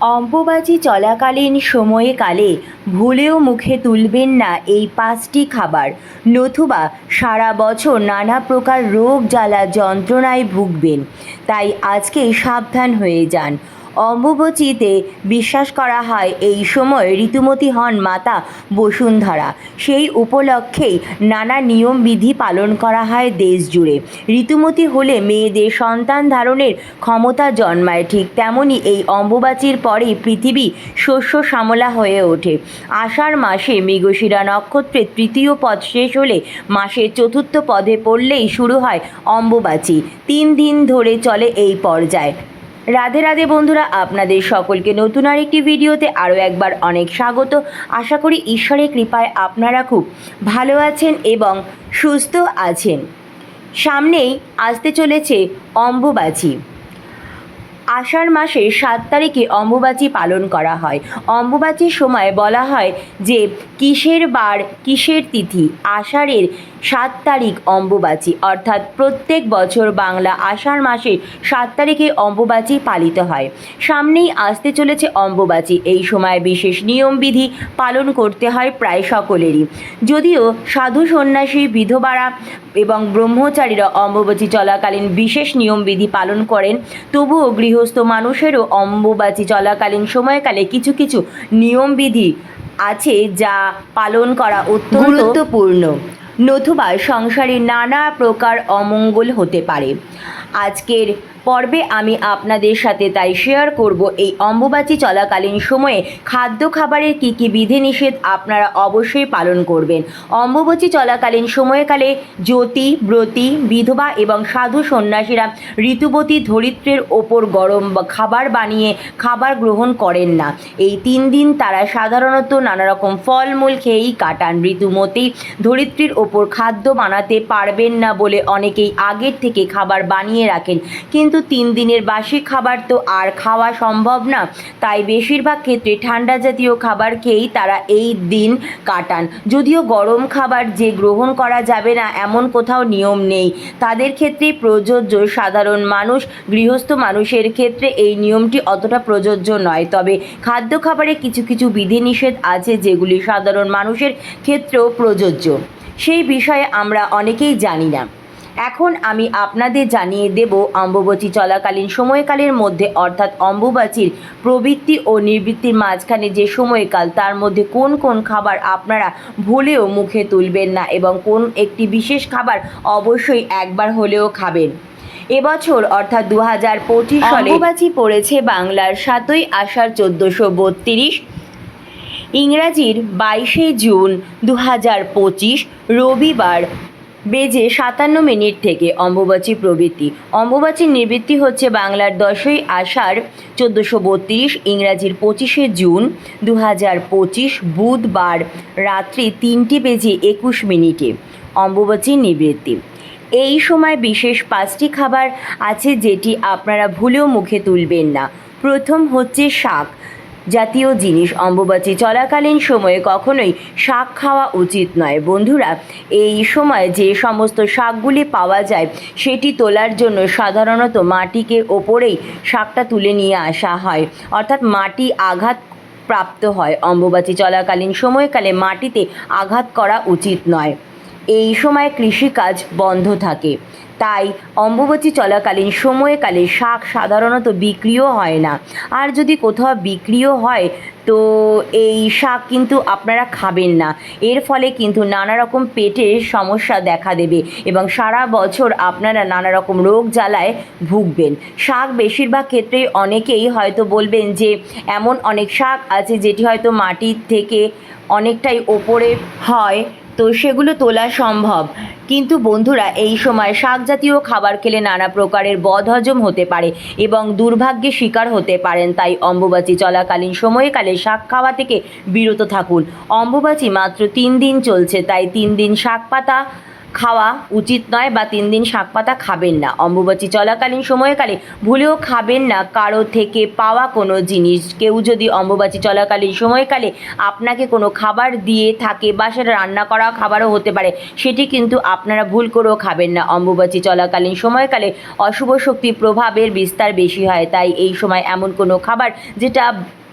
অম্বুবাচী চলাকালীন সময়ে কালে ভুলেও মুখে তুলবেন না এই পাঁচটি খাবার। নতুবা সারা বছর নানা প্রকার রোগ জ্বালা যন্ত্রণায় ভুগবেন। তাই আজকে সাবধান হয়ে যান। অম্বুবচীতে বিশ্বাস করা হয়, এই সময় ঋতুমতী হন মাতা বসুন্ধরা। সেই উপলক্ষেই নানা নিয়মবিধি পালন করা হয় দেশ জুড়ে ঋতুমতী হলে মেয়েদের সন্তান ধারণের ক্ষমতা জন্মায়, ঠিক তেমনই এই অম্বুবাচীর পরেই পৃথিবী শস্য শ্যামলা হয়ে ওঠে। আষাঢ় মাসে মৃগশিরা নক্ষত্রের তৃতীয় পদ শেষ হলে মাসের চতুর্থ পদে পড়লেই শুরু হয় অম্বুবাচী। তিন দিন ধরে চলে এই পর্যায়। রাধে রাধে বন্ধুরা, আপনাদের সকলকে নতুন আরেকটি ভিডিওতে আরও একবার অনেক স্বাগত। আশা করি ঈশ্বরের কৃপায় আপনারা খুব ভালো আছেন এবং সুস্থ আছেন। সামনেই আসতে চলেছে অম্বুবাচী। আষাঢ় মাসের সাত তারিখে অম্বুবাচী পালন করা হয়। অম্বুবাচীর সময় বলা হয় যে, কিসের বার, কিসের তিথি? আষাঢ়ের সাত তারিখ অম্বুবাচী, অর্থাৎ প্রত্যেক বছর বাংলা আষাঢ় মাসের সাত তারিখে অম্বুবাচী পালিত হয়। সামনেই আসতে চলেছে অম্বুবাচী। এই সময় বিশেষ নিয়মবিধি পালন করতে হয় প্রায় সকলেরই। যদিও সাধু সন্ন্যাসী, বিধবারা এবং ব্রহ্মচারীরা অম্বুবাচী চলাকালীন বিশেষ নিয়মবিধি পালন করেন, তবুও গৃহস্থ মানুষেরও অম্বুবাচী চলাকালীন সময়কালে কিছু কিছু নিয়মবিধি আছে যা পালন করা অত্যন্ত গুরুত্বপূর্ণ। নতুবা সংসারে নানা প্রকার অমঙ্গল হতে পারে। আজকের পর্বে আমি আপনাদের সাথে তাই শেয়ার করব এই অম্বুবাচী চলাকালীন সময়ে খাদ্য খাবারের কী কী বিধিনিষেধ আপনারা অবশ্যই পালন করবেন। অম্বুবাচী চলাকালীন সময়কালে জ্যোতি, ব্রতী, বিধবা এবং সাধু সন্ন্যাসীরা ঋতুবতী ধরিত্রের ওপর গরম খাবার বানিয়ে খাবার গ্রহণ করেন না। এই তিন দিন তারা সাধারণত নানা রকম ফলমূল খেয়েই কাটান। ঋতুমতী ধরিত্রীর ওপর খাদ্য বানাতে পারবেন না বলে অনেকেই আগের থেকে খাবার বানিয়ে রাখেন। কিন্তু তিন দিনের বাসি খাবার তো আর খাওয়া সম্ভব না। তাই বেশিরভাগ ক্ষেত্রে ঠান্ডা জাতীয় খাবার খেয়েই তারা এই দিন কাটান। যদিও গরম খাবার যে গ্রহণ করা যাবে না, এমন কোথাও নিয়ম নেই। তাদের ক্ষেত্রেই প্রযোজ্য সাধারণ মানুষ, গৃহস্থ মানুষের ক্ষেত্রে এই নিয়মটি অতটা প্রযোজ্য নয়। তবে খাদ্য খাবারে কিছু কিছু বিধিনিষেধ আছে যেগুলি সাধারণ মানুষের ক্ষেত্রেও প্রযোজ্য। সেই বিষয়ে আমরা অনেকেই জানি না। এখন আমি আপনাদের জানিয়ে দেব অম্বুবাচী চলাকালীন সময়কালের মধ্যে, অর্থাৎ অম্বুবাচীর প্রবৃত্তি ও নিবৃত্তির মাঝখানে যে সময়কাল, তার মধ্যে কোন কোন খাবার আপনারা ভুলেও মুখে তুলবেন না এবং কোন একটি বিশেষ খাবার অবশ্যই একবার হলেও খাবেন। এবছর, অর্থাৎ দু হাজার পঁচিশ অম্বুবাচী পড়েছে বাংলার সাতই আষাঢ় চোদ্দোশো বত্রিশ, ইংরাজির বাইশে জুন দু হাজার পঁচিশ, রবিবার বেজে সাতান্ন মিনিট থেকে অম্বুবাচী প্রবৃত্তি। অম্বুবাচীর নিবৃত্তি হচ্ছে বাংলার দশই আষাঢ়, চোদ্দোশো বত্রিশ, ইংরাজির পঁচিশে জুন দু হাজার পঁচিশ, বুধবার রাত্রি তিনটি বেজে একুশ মিনিটে অম্বুবাচীর নিবৃত্তি। এই সময় বিশেষ পাঁচটি খাবার আছে যেটি আপনারা ভুলেও মুখে তুলবেন না। প্রথম হচ্ছে শাক। জাতীয় জিনিস অম্বুবাচী চলাকালীন সময়ে কখনোই শাক খাওয়া উচিত নয়। বন্ধুরা, এই সময় যে সমস্ত শাকগুলি পাওয়া যায়, সেটি তোলার জন্য সাধারণত মাটিকে ওপরেই শাকটা তুলে নিয়ে আসা হয়। অর্থাৎ মাটি আঘাত প্রাপ্ত হয় অম্বুবাচী চলাকালীন সময়কালে মাটিতে আঘাত করা উচিত নয়। এই সময় কৃষিকাজ বন্ধ থাকে। তাই অম্বুবাচী চলাকালীন সময়কালে শাক সাধারণত বিক্রিও হয় না। আর যদি কোথাও বিক্রিও হয়, তো এই শাক কিন্তু আপনারা খাবেন না। এর ফলে কিন্তু নানা রকম পেটের সমস্যা দেখা দেবে এবং সারা বছর আপনারা নানা রকম রোগ জ্বালায় ভুগবেন। শাক বেশিরভাগ ক্ষেত্রেই অনেকেই হয়তো বলবেন যে, এমন অনেক শাক আছে যেটি হয়তো মাটির থেকে অনেকটাই ওপরে হয় তো সেগুলো তোলা সম্ভব। কিন্তু বন্ধুরা, এই সময় শাক জাতীয় খাবার খেলে নানা প্রকারের বদহজম হতে পারে এবং দুর্ভাগ্যের শিকার হতে পারেন। তাই অম্বুবাচী চলাকালীন সময়কালে শাক খাওয়া থেকে বিরত থাকুন। অম্বুবাচী মাত্র তিন দিন চলছে, তাই তিন দিন শাক পাতা খাওয়া উচিত নয় বা তিন দিন শাক পাতা খাবেন না। অম্বুবাচী চলাকালীন সময়কালে ভুলেও খাবেন না। কারও থেকে পাওয়া কোনো জিনিস। কেউ যদি অম্বুবাচী চলাকালীন সময়কালে আপনাকে কোনো খাবার দিয়ে থাকে বা সেটা রান্না করা খাবারও হতে পারে, সেটি কিন্তু আপনারা ভুল করেও খাবেন না। অম্বুবাচী চলাকালীন সময়কালে অশুভ শক্তি প্রভাবের বিস্তার বেশি হয়। তাই এই সময় এমন কোনো খাবার যেটা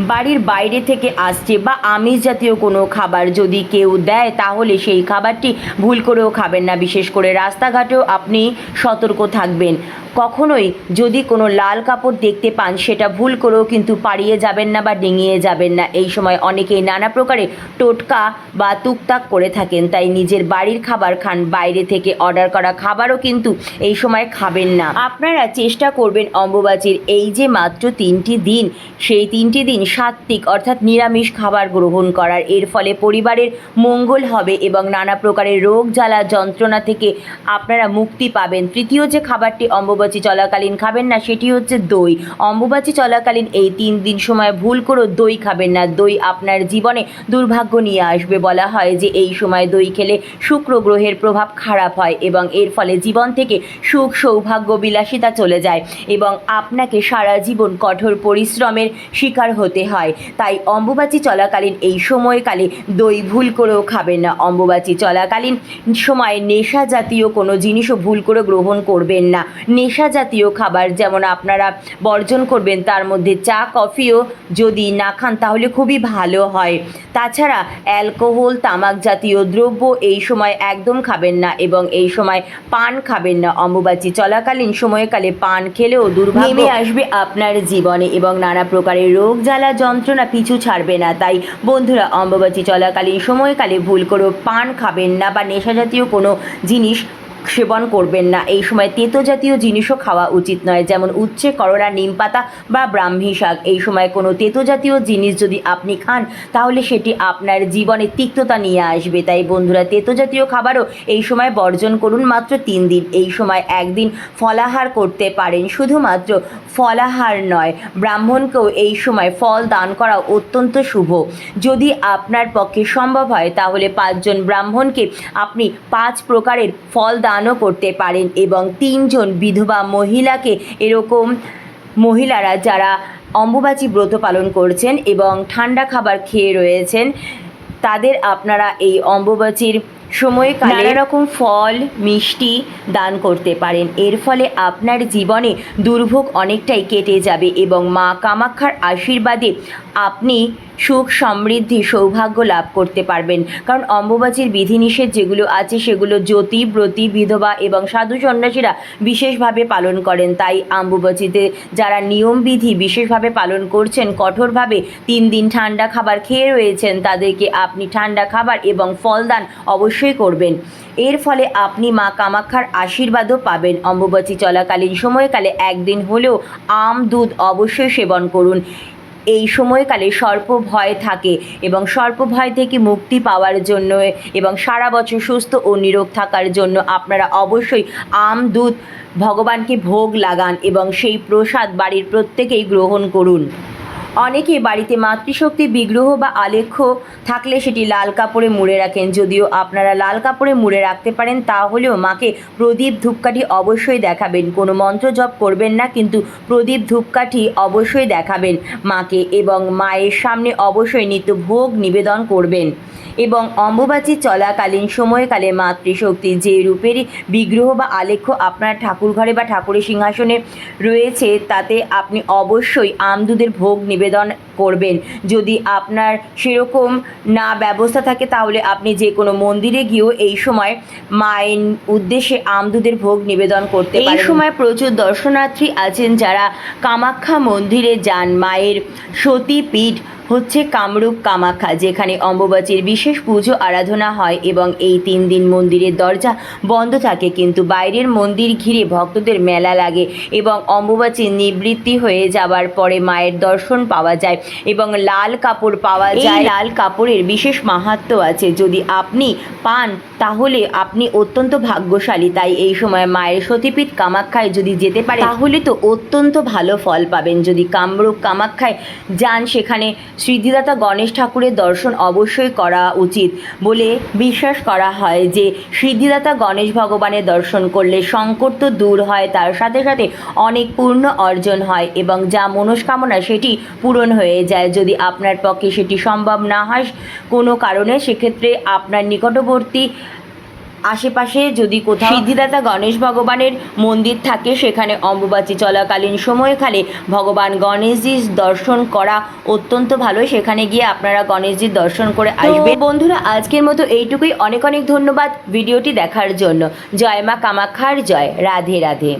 বাড়ির বাইরে থেকে আসছে বা আমিষ জাতীয় কোনো খাবার যদি কেউ দেয়, তাহলে সেই খাবারটি ভুল করেও খাবেন না। বিশেষ করে রাস্তাঘাটেও আপনি সতর্ক থাকবেন। কখনোই যদি কোনো লাল কাপড় দেখতে পান, সেটা ভুল করেও কিন্তু পাড়িয়ে যাবেন না বা ডিঙিয়ে যাবেন না। এই সময় অনেকেই নানা প্রকারে টোটকা বা তুকতাক করে থাকেন, তাই নিজের বাড়ির খাবার খান। বাইরে থেকে অর্ডার করা খাবারও কিন্তু এই সময় খাবেন না। আপনারা চেষ্টা করবেন অম্বুবাচীর এই যে মাত্র তিনটি দিন, সেই তিনটি দিন সাত্ত্বিক, অর্থাৎ নিরামিষ খাবার গ্রহণ করার। এর ফলে পরিবারের মঙ্গল হবে এবং নানা প্রকারের রোগ জ্বালা যন্ত্রণা থেকে আপনারা মুক্তি পাবেন। তৃতীয় যে খাবারটি অম্বুবাচী চলাকালীন খাবেন না, সেটি হচ্ছে দই। অম্বুবাচী চলাকালীন এই তিন দিন সময় ভুল করেও দই খাবেন না। দই আপনার জীবনে দুর্ভাগ্য নিয়ে আসবে। বলা হয় যে এই সময় দই খেলে শুক্র গ্রহের প্রভাব খারাপ হয় এবং এর ফলে জীবন থেকে সুখ, সৌভাগ্য, বিলাসিতা চলে যায় এবং আপনাকে সারা জীবন কঠোর পরিশ্রমের শিকার হতে হয়। তাই অম্বুবাচী চলাকালীন এই সময়কালে দই ভুল করেও খাবেন না। অম্বুবাচী চলাকালীন সময় নেশা জাতীয় কোনো জিনিসও ভুল করে গ্রহণ করবেন না। নেশা জাতীয় খাবার যেমন আপনারা বর্জন করবেন তার মধ্যে চা কফিও যদি না খান তাহলে খুবই ভালো হয়। তাছাড়া অ্যালকোহল তামাক জাতীয় দ্রব্য এই সময় একদম খাবেন না এবং এই সময় পান খাবেন না। অম্বুবাচী চলাকালীন সময়কালে পান খেলেও দুর্ভাগ্য আসবে আপনার জীবনে এবং নানা প্রকারের রোগ জ্বালা যন্ত্রণা পিছু ছাড়বে না। তাই বন্ধুরা, অম্বুবাচী চলাকালীন সময়কালে ভুল করেও পান খাবেন না বা নেশা জাতীয় কোনো জিনিস সেবন করবেন না। এই সময় তেঁতো জাতীয় জিনিসও খাওয়া উচিত নয়, যেমন উচ্ছে, করলা, নিম পাতা বা ব্রাহ্মী শাক। এই সময় কোনো তেঁতো জাতীয় জিনিস যদি আপনি খান, তাহলে সেটি আপনার জীবনে তিক্ততা নিয়ে আসবে। তাই বন্ধুরা, তেতো জাতীয় খাবারও এই সময় বর্জন করুন মাত্র তিন দিন। এই সময় একদিন ফলাহার করতে পারেন, শুধুমাত্র ফলাহার নয়, ব্রাহ্মণকেও এই সময় ফল দান করা অত্যন্ত শুভ। যদি আপনার পক্ষে সম্ভব হয়, তাহলে পাঁচজন ব্রাহ্মণকে আপনি পাঁচ প্রকারের ফল দানও করতে পারেন এবং তিনজন বিধবা মহিলাকে এরকম মহিলারা যারা অম্বুবাচী ব্রত পালন করছেন এবং ঠান্ডা খাবার খেয়ে রয়েছেন, তাদের আপনারা এই অম্বুবাচীর সময়ে নানা রকম ফল, মিষ্টি দান করতে পারেন। এর ফলে আপনার জীবনে দুর্ভোগ অনেকটাই কেটে যাবে এবং মা কামাক্ষার আশীর্বাদে আপনি সুখ, সমৃদ্ধি, সৌভাগ্য লাভ করতে পারবেন। কারণ অম্বুবাচীর বিধিনিষেধ যেগুলো আছে, সেগুলো জ্যোতি, ব্রতী, বিধবা এবং সাধু সন্ন্যাসীরা বিশেষভাবে পালন করেন। তাই অম্বুবাচীতে যারা নিয়মবিধি বিশেষভাবে পালন করছেন, কঠোরভাবে তিন দিন ঠান্ডা খাবার খেয়ে রয়েছেন, তাদেরকে আপনি ঠান্ডা খাবার এবং ফলদান অবশ্যই করবেন। এর ফলে আপনি মা কামাক্ষার আশীর্বাদও পাবেন। অম্বুবাচী চলাকালীন সময়কালে একদিন হলেও আম, দুধ অবশ্যই সেবন করুন। এই সময়কালে সর্প ভয় থাকে এবং সর্প ভয় থেকে মুক্তি পাওয়ার জন্য এবং সারা বছর সুস্থ ও নিরোগ থাকার জন্য আপনারা অবশ্যই আম, দুধ ভগবানকে ভোগ লাগান এবং সেই প্রসাদ বাড়ির প্রত্যেকেই গ্রহণ করুন। অনেকে বাড়িতে মাতৃশক্তি, বিগ্রহ বা আলেখ্য থাকলে সেটি লাল কাপড়ে মুড়ে রাখেন। যদিও আপনারা লাল কাপড়ে মুড়ে রাখতে পারেন, তাহলেও মাকে প্রদীপ ধূপকাঠি অবশ্যই দেখাবেন। কোনো মন্ত্র জপ করবেন না, কিন্তু প্রদীপ ধূপকাঠি অবশ্যই দেখাবেন মাকে এবং মায়ের সামনে অবশ্যই নিত্য ভোগ নিবেদন করবেন। এবং অম্বুবাচী চলাকালীন সময়কালে মাতৃশক্তি যে রূপেরই বিগ্রহ বা আলেখ্য আপনার ঠাকুর ঘরে বা ঠাকুরের সিংহাসনে রয়েছে, তাতে আপনি অবশ্যই আমদুদের ভোগ নিবেদন করবেন। যদি আপনার সেরকম না ব্যবস্থা থাকে তাহলে আপনি যে কোনো মন্দিরে গিয়েও এই সময় মায়ের উদ্দেশ্যে আমদুদের ভোগ নিবেদন করতে এই সময় প্রচুর দর্শনার্থী আছেন যারা কামাখ্যা মন্দিরে যান। মায়ের সতীপীঠ হচ্ছে কামরূপ কামাখ্যা যেখানে অম্বুবাচীর বিশেষ পুজো আরাধনা হয় এবং এই তিন দিন মন্দিরের দরজা বন্ধ থাকে। কিন্তু বাইরের মন্দির ঘিরে ভক্তদের মেলা লাগে এবং অম্বুবাচীর নিবৃত্তি হয়ে যাবার পরে মায়ের দর্শন পাওয়া যায় এবং লাল কাপড় পাওয়া যায়। লাল কাপড়ের বিশেষ মাহাত্ম্য আছে। যদি আপনি পান তাহলে আপনি অত্যন্ত ভাগ্যশালী। তাই এই সময় মায়ের সতীপীঠ কামাখ্যায় যদি যেতে পারে তাহলে তো অত্যন্ত ভালো ফল পাবেন। যদি কামরূপ কামাখ্যায় যান সেখানে সিদ্ধিদাতা গণেশ ঠাকুরের দর্শন অবশ্যই করা উচিত বলে বিশ্বাস করা হয় যে সিদ্ধিদাতা গণেশ ভগবানের দর্শন করলে সংকট তো দূর হয়, তার সাথে সাথে অনেক পূর্ণ অর্জন হয় এবং যা মনস্কামনা সেটি পূরণ হয়ে যায়। যদি আপনার পক্ষে সেটি সম্ভব না হয় কোনো কারণে, সেক্ষেত্রে আপনার নিকটবর্তী আশেপাশে যদি কোথাও সিদ্ধিদাতা গণেশ ভগবানের মন্দির থাকে সেখানে অম্বুবাচী চলাকালীন সময়কালে ভগবান গণেশজির দর্শন করা অত্যন্ত ভালো। সেখানে গিয়ে আপনারা গণেশজির দর্শন করে আসবেন। বন্ধুরা আজকের মতো এইটুকুই। অনেক অনেক ধন্যবাদ ভিডিওটি দেখার জন্য। জয় মা কামাক্ষার জয়। রাধে রাধে।